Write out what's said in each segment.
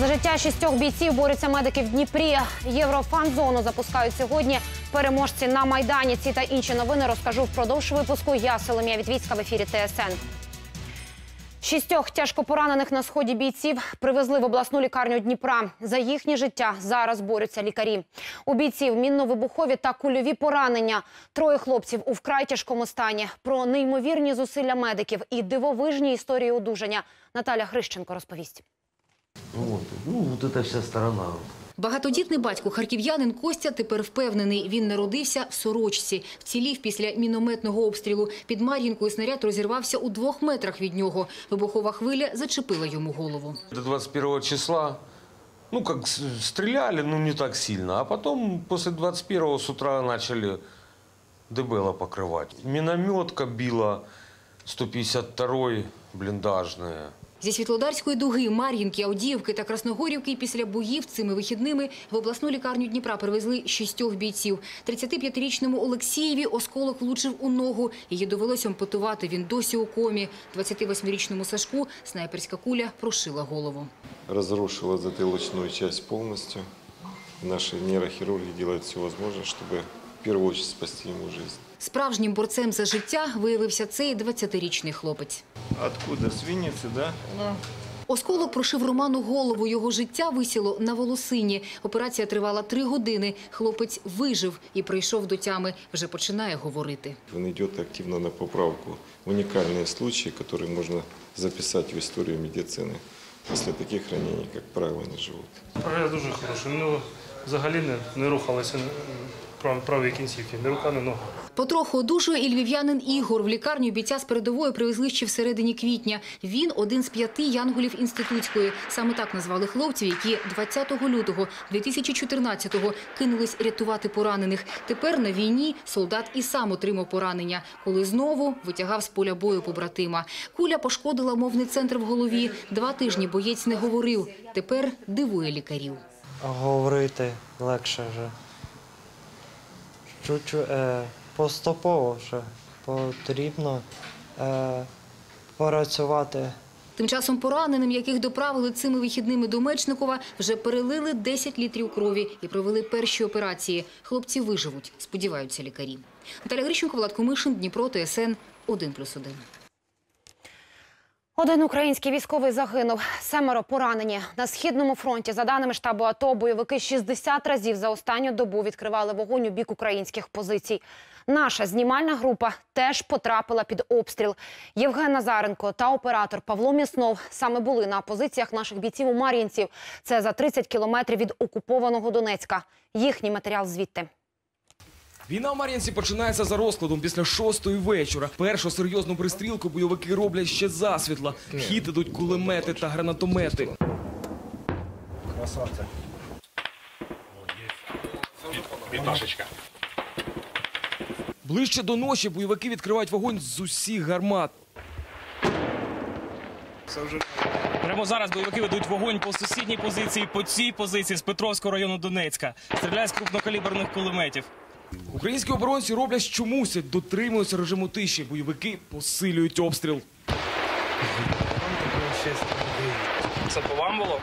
За життя шістьох бійців борються медики в Дніпрі. Єврофан-зону запускають сьогодні. Переможці на майдані. Ці та інші новини розкажу впродовж випуску. Я Соломія Вітвіцька в ефірі ТСН. Шістьох тяжко поранених на сході бійців привезли в обласну лікарню Дніпра. За їхнє життя зараз борються лікарі. У бійців мінно-вибухові та кульові поранення. Троє хлопців у вкрай тяжкому стані. Про неймовірні зусилля медиків і дивовижні історії одужання. Наталя Грищенко розповість. Вот, ну, вот эта вся сторона. Багатодітний батько харків'янин Костя тепер впевнений. Він народився в сорочці. Вцілів після мінометного обстрілу. Під Мар'їнкою снаряд розірвався у двох метрах від нього. Вибухова хвиля зачепила йому голову. До 21 числа, ну, как с- стреляли, ну, не так сильно. А потом, после 21 с утра начали дебело покрывать. Минометка била 152-й блиндажная. Зі Світлодарської дуги, Мар'їнки, Авдіївки та Красногорівки після боїв цими вихідними в обласну лікарню Дніпра привезли шістьох бійців. 35-річному Олексієві осколок влучив у ногу. Її довелося ампутувати. Він досі у комі. 28-річному Сашку снайперська куля прошила голову. разрушила затылочную часть полностью. Наши нейрохирурги делают все возможное, чтобы в первую очередь спасти ему жизнь. Справжнім борцем за життя виявився цей 20-річний хлопець. Откуда? С Винницы, да? Осколок прошив Роману голову. Його життя висіло на волосині. Операція тривала три години. Хлопець вижив і прийшов до тями. Вже починає говорити. Он идет активно на поправку. Уникальные случаи, которые можно записать в историю медицины. После таких ранений, как правило, не живут. Прогрес дуже хороший. Ну, взагалі не, не рухалися прав, правої кінцівки, ні рука, ні нога. Потроху одужує і львів'янин Ігор. В лікарню бійця з передової привезли ще в середині квітня. Він один з п'яти янголів інститутської. Саме так назвали хлопців, які 20 лютого 2014-го кинулись рятувати поранених. Тепер на війні солдат і сам отримав поранення, коли знову витягав з поля бою побратима. Куля пошкодила мовний центр в голові. Два тижні боєць не говорив. Тепер дивує лікарів. говорити легше вже. Чуть-чуть е, поступово вже потрібно е, працювати. Тим часом пораненим, яких доправили цими вихідними до Мечникова, вже перелили 10 літрів крові і провели перші операції. Хлопці виживуть, сподіваються лікарі. Наталя Грищенко, Влад Комишин, Дніпро, ТСН 1+,1. Один український військовий загинув, семеро поранені. На східному фронті, за даними штабу АТО, бойовики 60 разів за останню добу відкривали вогонь у бік українських позицій. Наша знімальна група теж потрапила під обстріл. Євген Назаренко та оператор Павло Міснов саме були на позиціях наших бійців у Мар'їнців. Це за 30 кілометрів від окупованого Донецька. Їхній матеріал звідти. Війна в Мар'їнці починається за розкладом після шостої вечора. Першу серйозну пристрілку бойовики роблять ще засвітла. В хід ідуть кулемети та гранатомети. Ближче до ночі бойовики відкривають вогонь з усіх гармат. Прямо зараз бойовики ведуть вогонь по сусідній позиції, по цій позиції з Петровського району Донецька. Стріляють з крупнокаліберних кулеметів. Українські оборонці роблять що мусять, дотримуються режиму тиші. Бойовики посилюють обстріл. Це по вам було?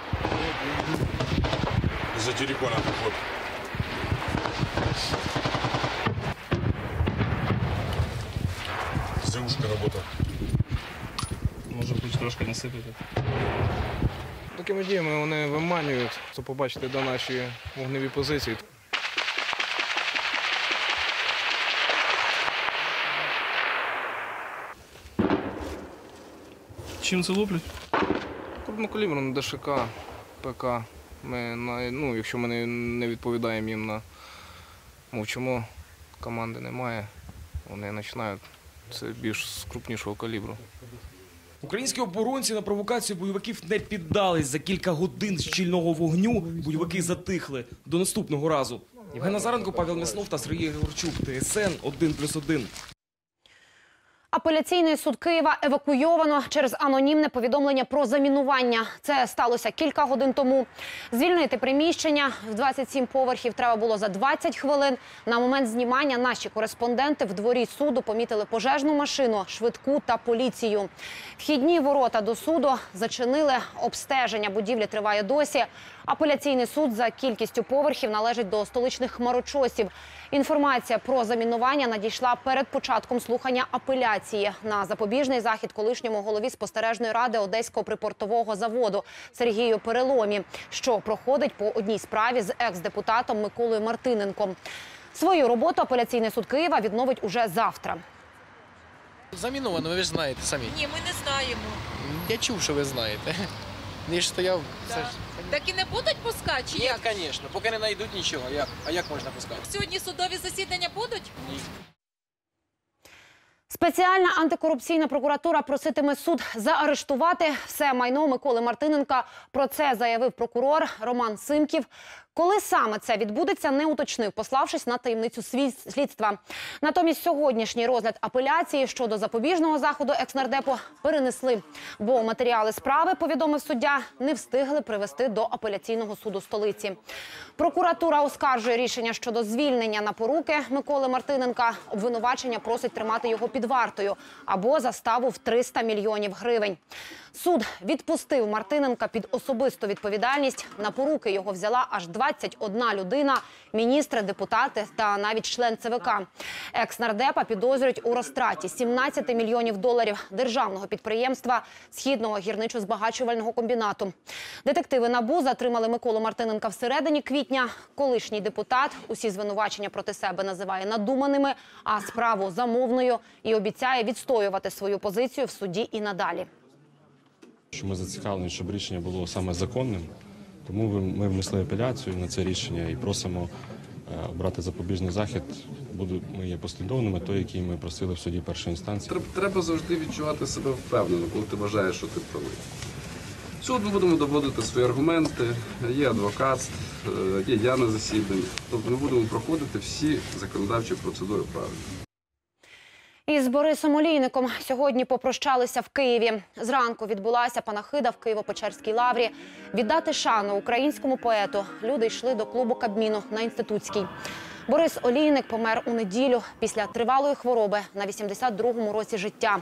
За террикона ход. ЗУшка работа. Може хоч трошки насипати. Такими діями вони виманюють, щоб побачити де наші вогневі позиції. Чим це луплять? Крупнокалібером ДШК, ПК. Ми, на- ну, якщо ми не, не відповідаємо їм на мовчимо, команди немає, вони починають це більш з крупнішого калібру. Українські оборонці на провокацію бойовиків не піддались. За кілька годин щільного вогню бойовики затихли. До наступного разу. Євген Назаренко, Павел Мяснов та Сергій Георчук. ТСН 1+,1. Апеляційний суд Києва евакуйовано через анонімне повідомлення про замінування. Це сталося кілька годин тому. Звільнити приміщення в 27 поверхів треба було за 20 хвилин. На момент знімання наші кореспонденти в дворі суду помітили пожежну машину, швидку та поліцію. Вхідні ворота до суду зачинили. Обстеження будівлі триває досі. Апеляційний суд за кількістю поверхів належить до столичних хмарочосів. Інформація про замінування надійшла перед початком слухання апеляції на запобіжний захід колишньому голові спостережної ради Одеського припортового заводу Сергію Переломі, що проходить по одній справі з екс-депутатом Миколою Мартиненком. Свою роботу апеляційний суд Києва відновить уже завтра. Заміновано, ви ж знаєте самі. Ні, ми не знаємо. Я чув, що ви знаєте. Я ж стояв. Це ж... Так і не будуть пускати чи Ні, як? звісно, поки не знайдуть нічого. Як? А як можна пускати? Сьогодні судові засідання будуть? Ні. Спеціальна антикорупційна прокуратура проситиме суд заарештувати все майно Миколи Мартиненка. Про це заявив прокурор Роман Симків. Коли саме це відбудеться, не уточнив, пославшись на таємницю слідства. Натомість сьогоднішній розгляд апеляції щодо запобіжного заходу екснардепу перенесли, бо матеріали справи, повідомив суддя, не встигли привести до апеляційного суду столиці. Прокуратура оскаржує рішення щодо звільнення на поруки Миколи Мартиненка. Обвинувачення просить тримати його під вартою або заставу в 300 мільйонів гривень. Суд відпустив Мартиненка під особисту відповідальність. На поруки його взяла аж 21 людина, міністри, депутати та навіть член ЦВК. Екс-нардепа підозрюють у розтраті 17 мільйонів доларів державного підприємства Східного гірничо-збагачувального комбінату. Детективи НАБУ затримали Миколу Мартиненка всередині квітня. Колишній депутат усі звинувачення проти себе називає надуманими, а справу замовною і обіцяє відстоювати свою позицію в суді і надалі. Ми зацікавлені, щоб рішення було саме законним. Тому ми внесли апеляцію на це рішення і просимо е, обрати запобіжний захід. Ми є послідовними, той, який ми просили в суді першої інстанції. Треба, треба завжди відчувати себе впевнено, коли ти вважаєш, що ти правий. Суд ми будемо доводити свої аргументи, є адвокат, е, є я на засіданні. Тобто ми будемо проходити всі законодавчі процедури правильно. Із Борисом Олійником сьогодні попрощалися в Києві. Зранку відбулася панахида в Києво-Печерській лаврі. Віддати шану українському поету люди йшли до клубу Кабміну на інститутській. Борис Олійник помер у неділю після тривалої хвороби на 82-му році життя.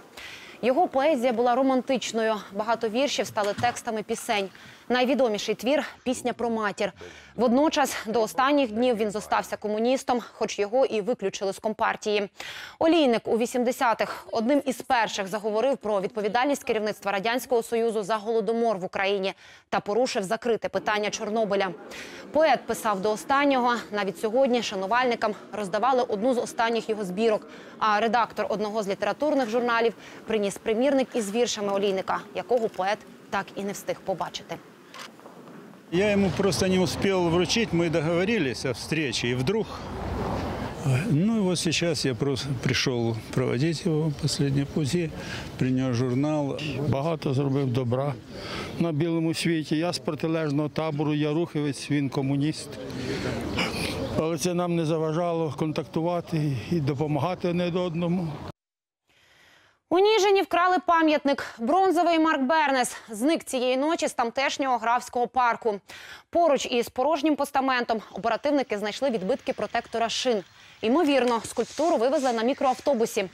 Його поезія була романтичною. Багато віршів стали текстами пісень. Найвідоміший твір пісня про матір. Водночас до останніх днів він зостався комуністом, хоч його і виключили з компартії. Олійник у 80-х одним із перших заговорив про відповідальність керівництва радянського союзу за голодомор в Україні та порушив закрите питання Чорнобиля. Поет писав до останнього. Навіть сьогодні шанувальникам роздавали одну з останніх його збірок. А редактор одного з літературних журналів приніс примірник із віршами Олійника, якого поет так і не встиг побачити. Я ему просто не успел вручить, мы договорились о встрече, и вдруг... Ну и вот сейчас я просто пришел проводить его в последние пути, принес журнал. Багато зробив добра на білому світі. Я з протилежного табору, я рухівець, він комуніст. Але це нам не заважало контактувати і допомагати одне одному. У Ніжині вкрали пам'ятник. Бронзовий Марк Бернес зник цієї ночі з тамтешнього графського парку. Поруч із порожнім постаментом оперативники знайшли відбитки протектора шин. Ймовірно, скульптуру вивезли на мікроавтобусі.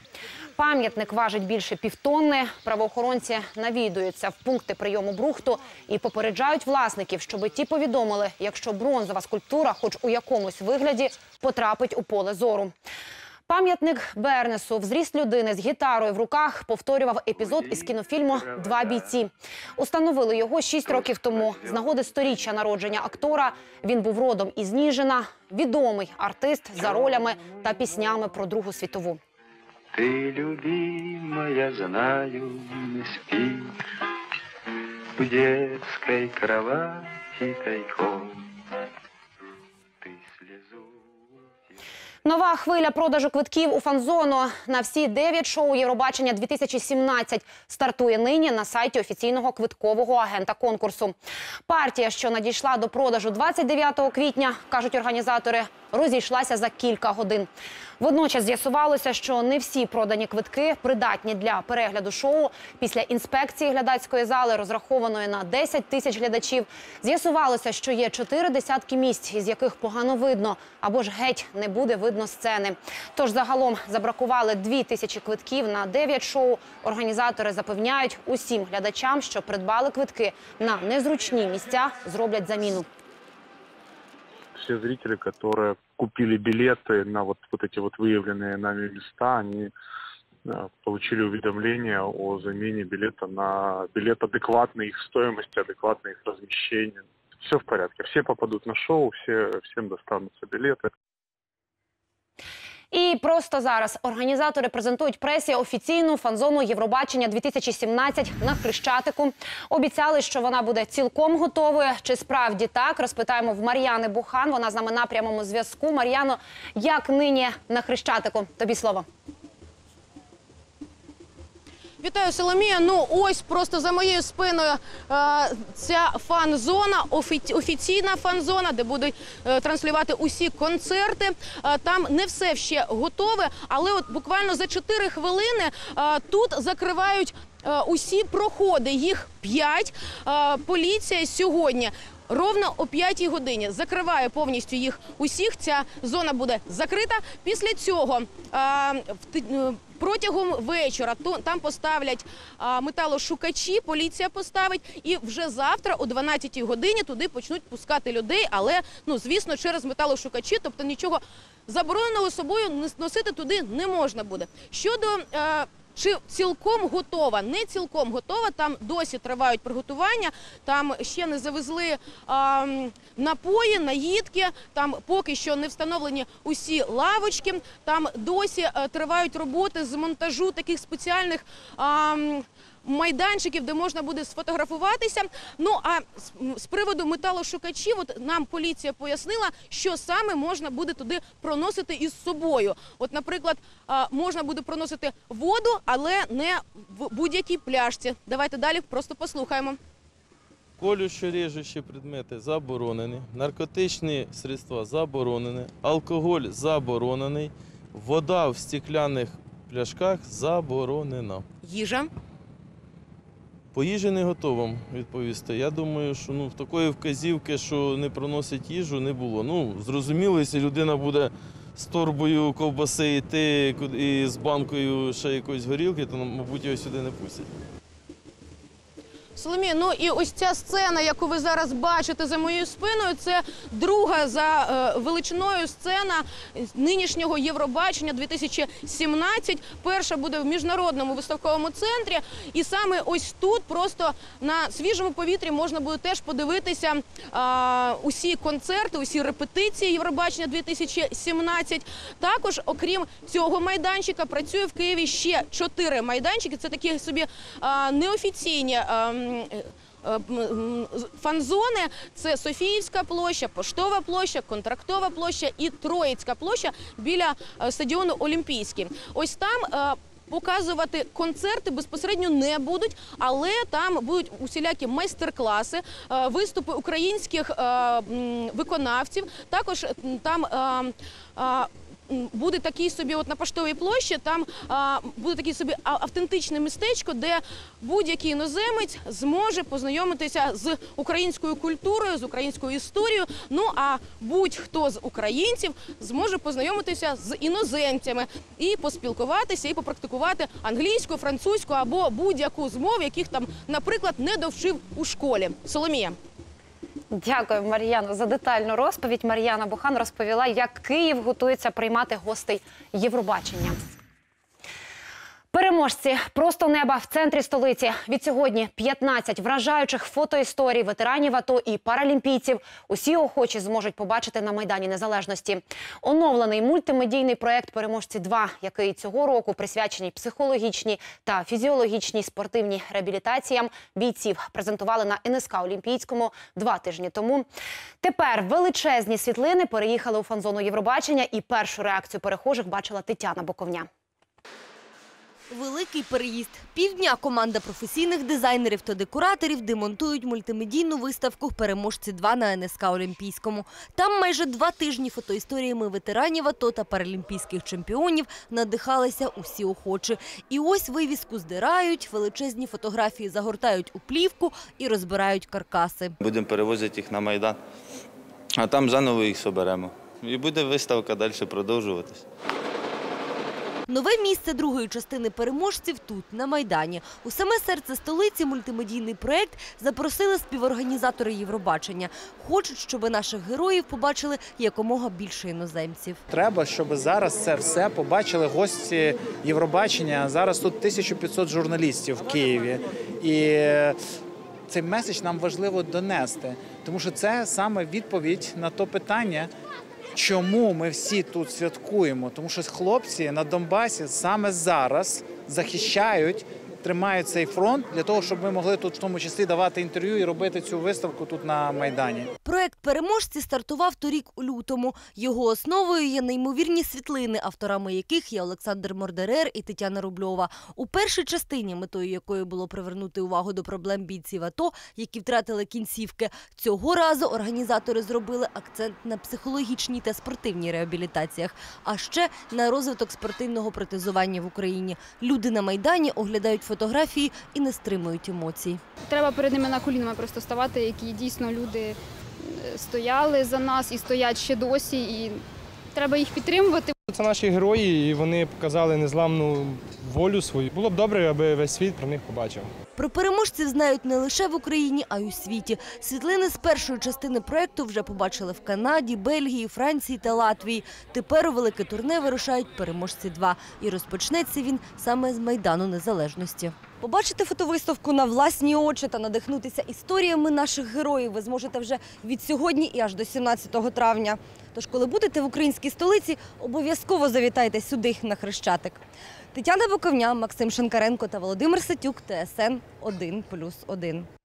Пам'ятник важить більше півтонни. Правоохоронці навідуються в пункти прийому брухту і попереджають власників, щоб ті повідомили, якщо бронзова скульптура, хоч у якомусь вигляді, потрапить у поле зору. Пам'ятник Бернесу, взріст людини з гітарою в руках, повторював епізод із кінофільму Два бійці. Установили його шість років тому. З нагоди сторіччя народження актора він був родом із Ніжина, відомий артист за ролями та піснями про Другу світову. Ты, любимая, знаю, не спишь В детской кровати тайком. Нова хвиля продажу квитків у фан-зону на всі дев'ять шоу Євробачення 2017 стартує нині на сайті офіційного квиткового агента конкурсу. Партія, що надійшла до продажу 29 квітня, кажуть організатори, розійшлася за кілька годин. Водночас з'ясувалося, що не всі продані квитки придатні для перегляду шоу. Після інспекції глядацької зали, розрахованої на 10 тисяч глядачів, з'ясувалося, що є чотири десятки місць, із яких погано видно, або ж геть не буде видно сцени. Тож загалом забракували дві тисячі квитків на 9 шоу. Організатори запевняють усім глядачам, що придбали квитки на незручні місця, зроблять заміну. Все зрители, которые купили билеты на вот, вот эти вот выявленные нами места, они э, получили уведомление о замене билета на билет адекватной их стоимости, адекватной их размещению. Все в порядке. Все попадут на шоу, все, всем достанутся билеты. І просто зараз організатори презентують пресі офіційну фанзону Євробачення 2017 на Хрещатику. Обіцяли, що вона буде цілком готовою. Чи справді так? Розпитаємо в Мар'яни Бухан. Вона з нами на прямому зв'язку. Мар'яно, як нині на Хрещатику? Тобі слово. Вітаю, Соломія. Ну ось просто за моєю спиною е, ця фан-зона, офі- офіційна фан-зона, де будуть е, транслювати усі концерти. Е, там не все ще готове, але от буквально за 4 хвилини е, тут закривають е, усі проходи. Їх 5. Е, поліція сьогодні. Ровно о 5 годині закриває повністю їх усіх. Ця зона буде закрита. Після цього е, протягом вечора ту- там поставлять металошукачі, поліція поставить, і вже завтра о 12 годині туди почнуть пускати людей, але ну звісно, через металошукачі, тобто нічого забороненого собою носити туди не можна буде. Щодо е, чи цілком готова? Не цілком готова. Там досі тривають приготування. Там ще не завезли а, напої, наїдки. Там поки що не встановлені усі лавочки. Там досі е, тривають роботи з монтажу таких спеціальних. А, Майданчиків, де можна буде сфотографуватися. Ну а з, приводу металошукачів, от нам поліція пояснила, що саме можна буде туди проносити із собою. От, наприклад, можна буде проносити воду, але не в будь-якій пляшці. Давайте далі просто послухаємо. Колющо-режущі предмети заборонені, наркотичні средства заборонені, алкоголь заборонений, вода в стекляних пляшках заборонена. Їжа. По їжі не готовим відповісти. Я думаю, що ну, такої вказівки, що не приносять їжу, не було. Ну, зрозуміло, якщо людина буде з торбою ковбаси йти і з банкою ще якоїсь горілки, то, мабуть, його сюди не пустять. Соломія, ну і ось ця сцена, яку ви зараз бачите за моєю спиною, це друга за е, величиною сцена нинішнього Євробачення 2017. Перша буде в міжнародному виставковому центрі. І саме ось тут, просто на свіжому повітрі, можна буде теж подивитися е, усі концерти, усі репетиції Євробачення 2017. Також, окрім цього майданчика, працює в Києві ще чотири майданчики. Це такі собі е, неофіційні. е, Фан-зони це Софіївська площа, Поштова площа, Контрактова площа і Троїцька площа біля е, стадіону Олімпійський. Ось там. е, Показувати концерти безпосередньо не будуть, але там будуть усілякі майстер-класи, е, виступи українських е, виконавців. Також там е, е, буде такий собі, от на поштовій площі, там а, буде такий собі автентичне містечко, де будь-який іноземець зможе познайомитися з українською культурою, з українською історією. Ну а будь-хто з українців зможе познайомитися з іноземцями і поспілкуватися, і попрактикувати англійську, французьку або будь-яку з мов, яких там, наприклад, не довчив у школі. Соломія. Дякую, Мар'яно, за детальну розповідь. Мар'яна Бухан розповіла, як Київ готується приймати гостей Євробачення. Переможці просто неба в центрі столиці. Від сьогодні 15 вражаючих фотоісторій ветеранів АТО і паралімпійців. Усі охочі зможуть побачити на майдані незалежності. Оновлений мультимедійний проект Переможці 2 який цього року присвячений психологічній та фізіологічній спортивній реабілітаціям бійців, презентували на НСК Олімпійському два тижні тому. Тепер величезні світлини переїхали у фан-зону Євробачення, і першу реакцію перехожих бачила Тетяна Боковня. Великий переїзд. Півдня команда професійних дизайнерів та декораторів демонтують мультимедійну виставку «Переможці 2» на НСК Олімпійському. Там майже два тижні фотоісторіями ветеранів АТО та паралімпійських чемпіонів надихалися усі охочі. І ось вивіску здирають, величезні фотографії загортають у плівку і розбирають каркаси. Будемо перевозити їх на Майдан, а там заново їх соберемо. І буде виставка далі продовжуватись. Нове місце другої частини переможців тут, на Майдані. У саме серце столиці мультимедійний проект запросили співорганізатори Євробачення. Хочуть, щоб наших героїв побачили якомога більше іноземців. Треба, щоб зараз це все побачили гості Євробачення. Зараз тут 1500 журналістів в Києві. І цей меседж нам важливо донести, тому що це саме відповідь на то питання. Чому ми всі тут святкуємо? Тому що хлопці на Донбасі саме зараз захищають, тримають цей фронт для того, щоб ми могли тут в тому числі давати інтерв'ю і робити цю виставку тут на Майдані. Проект переможці стартував торік у лютому. Його основою є неймовірні світлини, авторами яких є Олександр Мордерер і Тетяна Рубльова. У першій частині, метою якої було привернути увагу до проблем бійців АТО, які втратили кінцівки, цього разу організатори зробили акцент на психологічній та спортивній реабілітаціях, а ще на розвиток спортивного протезування в Україні. Люди на майдані оглядають фотографії і не стримують емоцій. Треба перед ними на колінами просто ставати, які дійсно люди е, стояли за нас і стоять ще досі. І треба їх підтримувати. Це наші герої, і вони показали незламну волю свою. Було б добре, аби весь світ про них побачив. Про переможців знають не лише в Україні, а й у світі. Світлини з першої частини проекту вже побачили в Канаді, Бельгії, Франції та Латвії. Тепер у велике турне вирушають переможці 2 І розпочнеться він саме з Майдану Незалежності. Побачити фотовиставку на власні очі та надихнутися історіями наших героїв ви зможете вже від сьогодні і аж до 17 травня. Тож, коли будете в українській столиці, обов'язково завітайте сюди на Хрещатик. Тетяна Буковня, Максим Шенкаренко та Володимир Сатюк, ТСН 1+,1.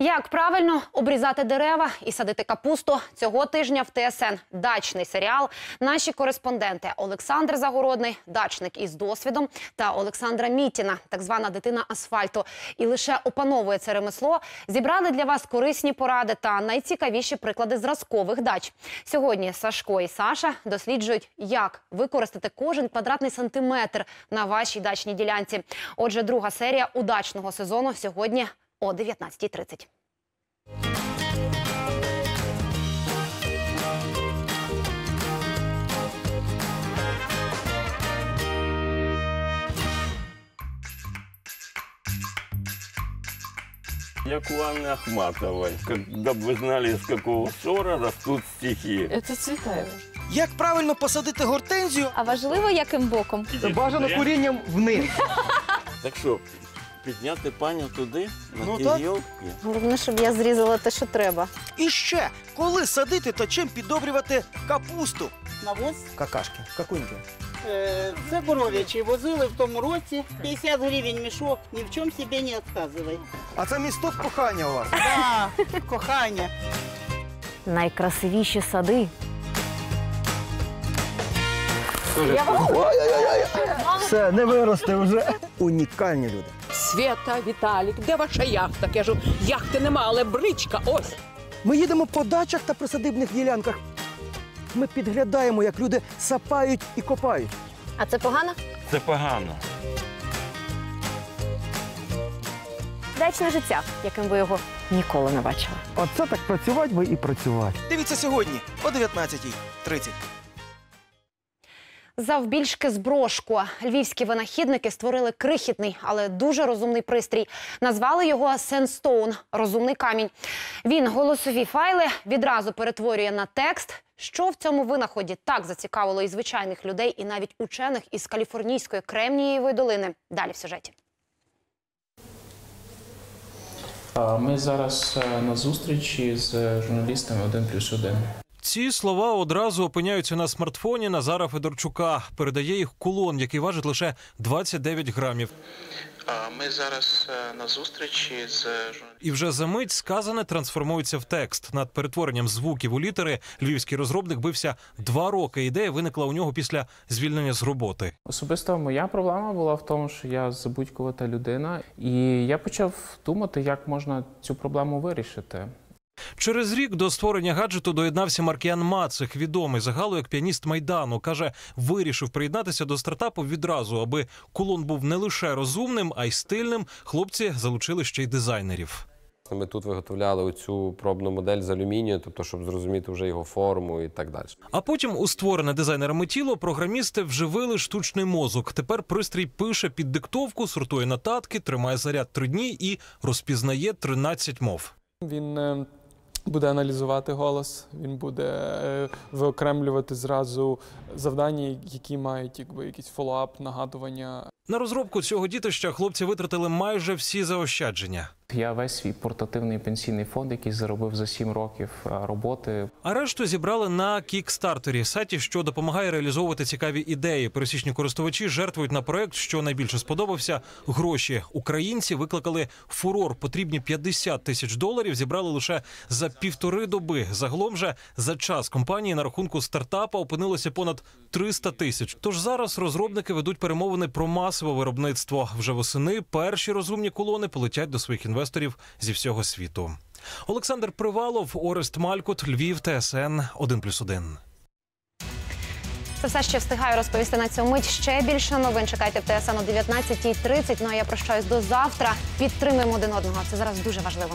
Як правильно обрізати дерева і садити капусту цього тижня в ТСН дачний серіал. Наші кореспонденти Олександр Загородний, дачник із досвідом, та Олександра Мітіна, так звана дитина асфальту, і лише опановує це ремесло. Зібрали для вас корисні поради та найцікавіші приклади зразкових дач. Сьогодні Сашко і Саша досліджують, як використати кожен квадратний сантиметр на вашій дачній ділянці. Отже, друга серія удачного сезону сьогодні о 19.30. Як у Анны Ахматовой. Когда бы вы знали, из какого ссора растут стихи. Це Цвітаєва. Як правильно посадити гортензію? А важливо, яким боком? Бажано корінням вниз. Так що, підняти паню туди, на Ну, ті так. гілки? Головне, щоб я зрізала те, що треба. І ще, коли садити та чим підобрювати капусту? Навоз Какашки, какуньки. е, це коров'ячий. Возили в тому році 50 гривень мішок. Ні в чому собі не відказуй. А це місток кохання у вас. Да, кохання. Найкрасивіші сади. Все, не виросте вже. Унікальні люди. Свята, Віталік, де ваша яхта? Кажу, яхти нема, але бричка, ось. Ми їдемо по дачах та присадибних ділянках. Ми підглядаємо, як люди сапають і копають. А це погано? Це погано. Дачне життя, яким ви його ніколи не бачили. Оце так працювати би і працювати. Дивіться сьогодні о 19.30. Завбільшки з брошку. Львівські винахідники створили крихітний, але дуже розумний пристрій. Назвали його Сенстоун – розумний камінь. Він голосові файли відразу перетворює на текст. Що в цьому винаході так зацікавило і звичайних людей, і навіть учених із Каліфорнійської Кремнієвої долини. Далі в сюжеті. Ми зараз е, на зустрічі з журналістами 1 плюс 1. Ці слова одразу опиняються на смартфоні Назара Федорчука. Передає їх кулон, який важить лише 29 грамів. Ми зараз е, на зустрічі з І вже за мить сказане трансформується в текст. Над перетворенням звуків у літери львівський розробник бився два роки. Ідея виникла у нього після звільнення з роботи. Особисто моя проблема була в тому, що я забудькувата людина, і я почав думати, як можна цю проблему вирішити. Через рік до створення гаджету доєднався Маркіян Мацих, відомий загалу як піаніст майдану. каже, вирішив приєднатися до стартапу відразу, аби кулон був не лише розумним, а й стильним. Хлопці залучили ще й дизайнерів. Ми тут виготовляли оцю пробну модель з алюмінію, тобто, щоб зрозуміти вже його форму і так далі. А потім у створене дизайнерами тіло програмісти вживили штучний мозок. Тепер пристрій пише під диктовку, сортує нотатки, тримає заряд три дні і розпізнає 13 мов. Він е, буде аналізувати голос, він буде е, виокремлювати зразу завдання, які мають якби якийсь фоллоуап, нагадування. На розробку цього дітища хлопці витратили майже всі заощадження. Я весь свій портативний пенсійний фонд, який заробив за 7 років е, роботи, А решту зібрали на кікстартері, сайті, що допомагає реалізовувати цікаві ідеї. Пересічні користувачі жертвують на проект, що найбільше сподобався. Гроші українці викликали фурор. Потрібні 50 тисяч доларів. Зібрали лише за півтори доби. Загалом же за час компанії на рахунку стартапа опинилося понад 300 тисяч. Тож зараз розробники ведуть перемовини про масове виробництво. Вже восени перші розумні колони полетять до своїх інвесторів зі всього світу. Олександр Привалов, Орест Малькут, Львів, ТСН 1+,1. Це все, що встигаю розповісти на цю мить. Ще більше новин чекайте в ТСН о 19.30. Ну а я прощаюсь до завтра. Підтримуємо один одного. Це зараз дуже важливо.